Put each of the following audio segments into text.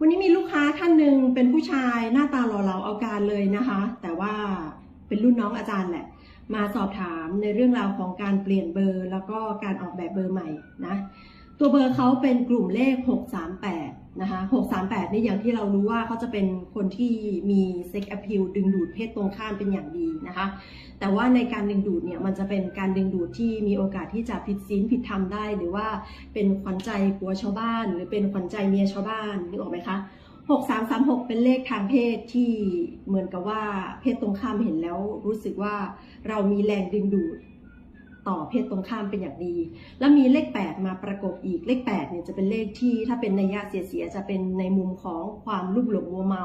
วันนี้มีลูกค้าท่านหนึ่งเป็นผู้ชายหน้าตาหล่อเหลาเอาการเลยนะคะ แต่ว่าเป็นรุ่นน้องอาจารย์แหละ มาสอบถามในเรื่องราวของการเปลี่ยนเบอร์ แล้วก็การออกแบบเบอร์ใหม่นะ ตัวเบอร์เขาเป็นกลุ่มเลข 638 นะคะ638นี่อย่างที่เรารู้ว่าเขาจะเป็นคนที่มีเซ็กแอพิลดึงดูดเพศตรงข้ามเป็นอย่างดีนะคะ แต่ว่าในการดึงดูดเนี่ยมันจะเป็นการดึงดูดที่มีโอกาสที่จะผิดศีลผิดธรรมได้ หรือว่าเป็นขวัญใจผัวชาวบ้าน หรือเป็นขวัญใจเมียชาวบ้านนึกออกไหมคะ6336 เป็นเลขทางเพศที่เหมือนกับว่าเพศตรงข้ามเห็นแล้วรู้สึกว่าเรามีแรงดึงดูด ต่อเพศตรงข้ามเป็นอย่างดี แล้วมีเลข 8 มาประกบอีกเลข8เนี่ยจะเป็นเลขที่ถ้าเป็นในยยะเสียๆจะเป็นในมุมของความลุ่มหลงมัวเมา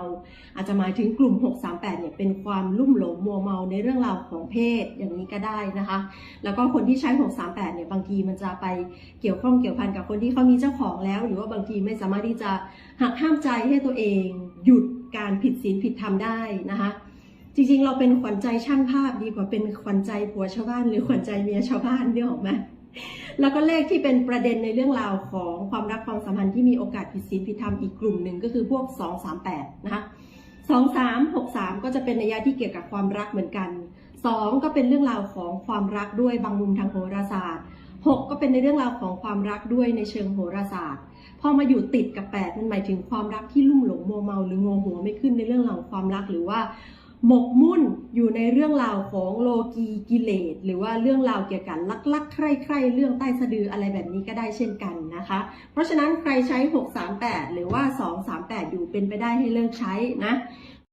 อาจจะหมายถึงกลุ่ม 638เนี่ยเป็นความลุ่มหลงมัวเมาในเรื่องราวของเพศอย่างนี้ก็ได้นะคะ แล้วก็คนที่ใช้ 638เนี่ยบางทีมันจะไปเกี่ยวข้องเกี่ยวพันกับคนที่เขามีเจ้าของแล้ว หรือว่าบางทีไม่สามารถที่จะหักห้ามใจให้ตัวเอง หยุดการผิดศีลผิดธรรมได้นะคะ จริงๆ เราเป็นขวัญใจช่างภาพดีกว่าเป็นขวัญใจผัวชาวบ้าน หรือขวัญใจเมียชาวบ้านเรื่องขอไหมแล้วก็เลขที่เป็นประเด็นในเรื่องราวของความรักความสัมพันธ์ที่มีโอกาสผิดศีลผิดธรรมอีกกลุ่มหนึ่งก็คือพวก 238 นะคะ2363ก็จะเป็นนัยยะที่เกี่ยวกับความรักเหมือนกัน2ก็เป็นเรื่องราวของความรักด้วยบางมุมทางโหราศาสตร์6ก็เป็นในเรื่องราวของความรักด้วยในเชิงโหราศาสตร์พอมาอยู่ติดกับ8มันหมายถึงความรักที่ลุ่มหลงโมเมาหรืองงหัวไม่ขึ้นในเรื่องราวความรักหรือว่า หมกมุ่นอยู่ในเรื่องราวของโลกีกิเลสหรือว่าเรื่องราวเกี่ยวกับลักลักใคร่ใคร่ๆเรื่องใต้สะดืออะไรแบบนี้ก็ได้เช่นกันนะคะ เพราะฉะนั้นใครใช้ 638 หรือว่า 238 อยู่เป็นไปได้ให้เลิกใช้นะ